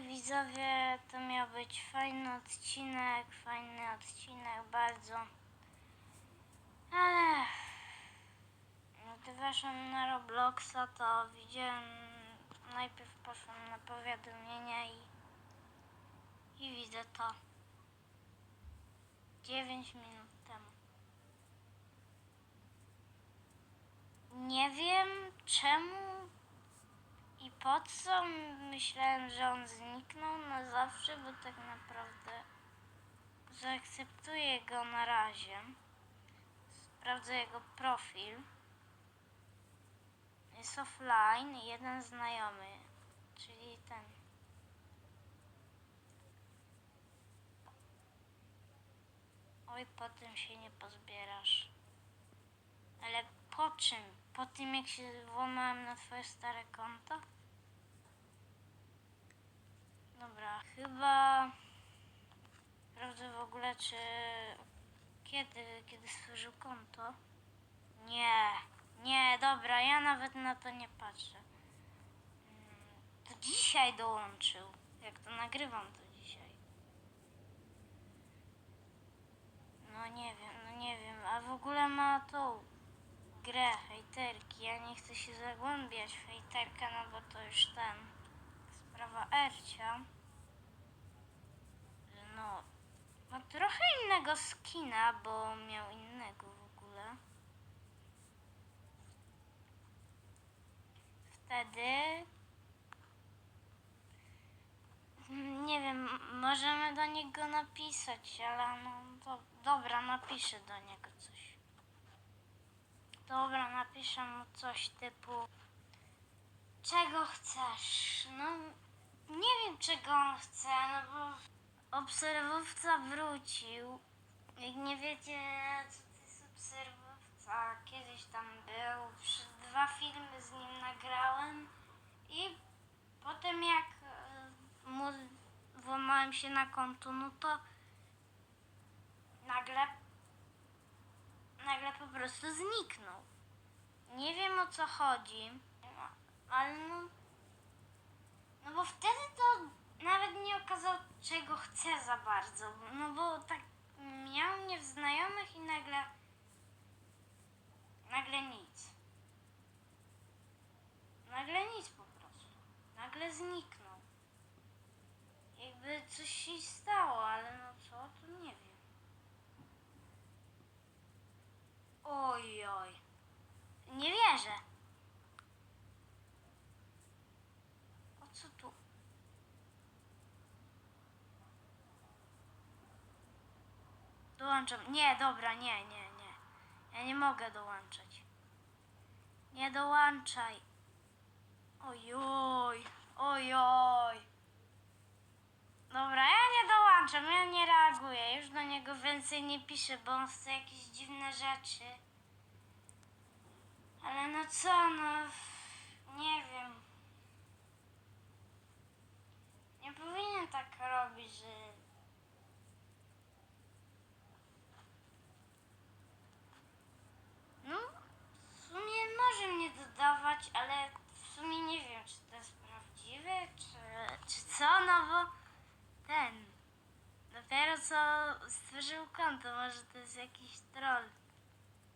Widzowie, to miał być fajny odcinek, fajny odcinek, bardzo. Ale gdy weszłam na Robloxa, to widziałem, najpierw poszłam na powiadomienia i, i widzę to 9 minut temu. Nie wiem czemu i po co myślałem, że on zniknął na zawsze, bo tak naprawdę zaakceptuję go na razie. Sprawdzę jego profil. Jest offline jeden znajomy, czyli ten. Oj, po tym się nie pozbierasz. Ale po czym? Po tym jak się włamałem na twoje stare konto? Dobra, chyba sprawdzę w ogóle, czy kiedy, kiedy stworzył konto. Nie, nie, dobra, ja nawet na to nie patrzę. To dzisiaj dołączył. Jak to nagrywam, to dzisiaj. No nie wiem, no nie wiem, a w ogóle ma tą grę hejterki. Ja nie chcę się zagłębiać w hejterkę, no bo to już ten sprawa Ercia. że No, ma trochę innego skina, bo miał innego w ogóle. Wtedy nie wiem, możemy do niego napisać, ale no to, dobra, napiszę do niego coś. Dobra, napiszę mu coś typu Czego chcesz? No nie wiem czego on chce, no bo obserwowca wrócił. Jak nie wiecie co to jest obserwowca, kiedyś tam był, dwa filmy z nim nagrałem i potem jak e, mu włamałem się na konto, no to nagle nagle po prostu zniknął. Nie wiem o co chodzi, ale no. No bo wtedy to nawet nie okazał czego chce za bardzo. No bo tak miał mnie w znajomych i nagle. Nagle nic. Nagle nic po prostu. Nagle zniknął. Jakby coś się stało, ale no co, to nie wiem. Oj, oj. Nie wierzę. O co tu? Dołączam. Nie, dobra, nie, nie, nie. Ja nie mogę dołączać. Nie dołączaj. Ojoj, ojoj. Dobra, ja nie dołączam, ja nie reaguję. Już do niego więcej nie piszę, bo on chce jakieś dziwne rzeczy. Ale no co, no. Nie wiem. Nie powinien tak robić, że. No, w sumie może mnie dodawać, ale w sumie nie wiem, czy to jest prawdziwe, czy, czy co, no bo ten. Dopiero co stworzył konto, może to jest jakiś troll.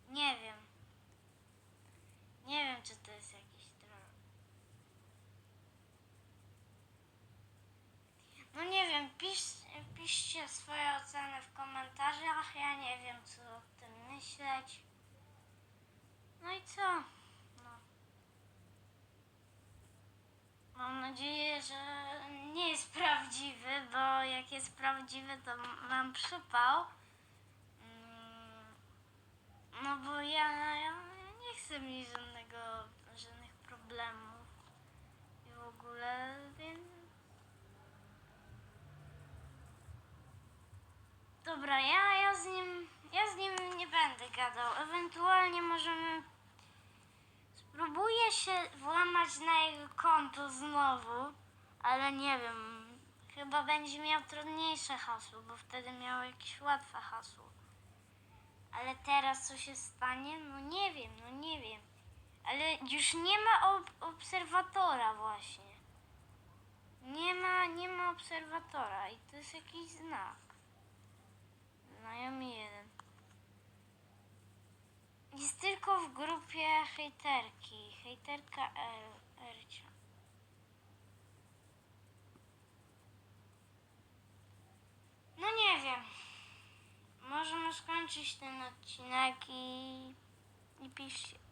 Nie wiem. Nie wiem, czy to jest jakiś troll. No nie wiem, pisz, piszcie swoje oceny w komentarzach. Ja nie wiem, co o tym myśleć. No i co? No. Mam nadzieję, że jak jest prawdziwy, to mam przypał. Mm, No bo ja, ja nie chcę mieć żadnego, żadnych problemów i w ogóle, więc... Dobra, ja, ja z nim, ja z nim nie będę gadał. Ewentualnie możemy... Spróbuję się włamać na jego konto znowu, ale nie wiem. Chyba będzie miał trudniejsze hasło, bo wtedy miał jakieś łatwe hasło. Ale teraz co się stanie? No nie wiem, no nie wiem. Ale już nie ma ob- obserwatora właśnie. Nie ma, nie ma obserwatora i to jest jakiś znak. Znajomy jeden. Jest tylko w grupie hejterki. Hejterka. Ercia. No nie wiem. Możemy skończyć ten odcinek i, i piszcie.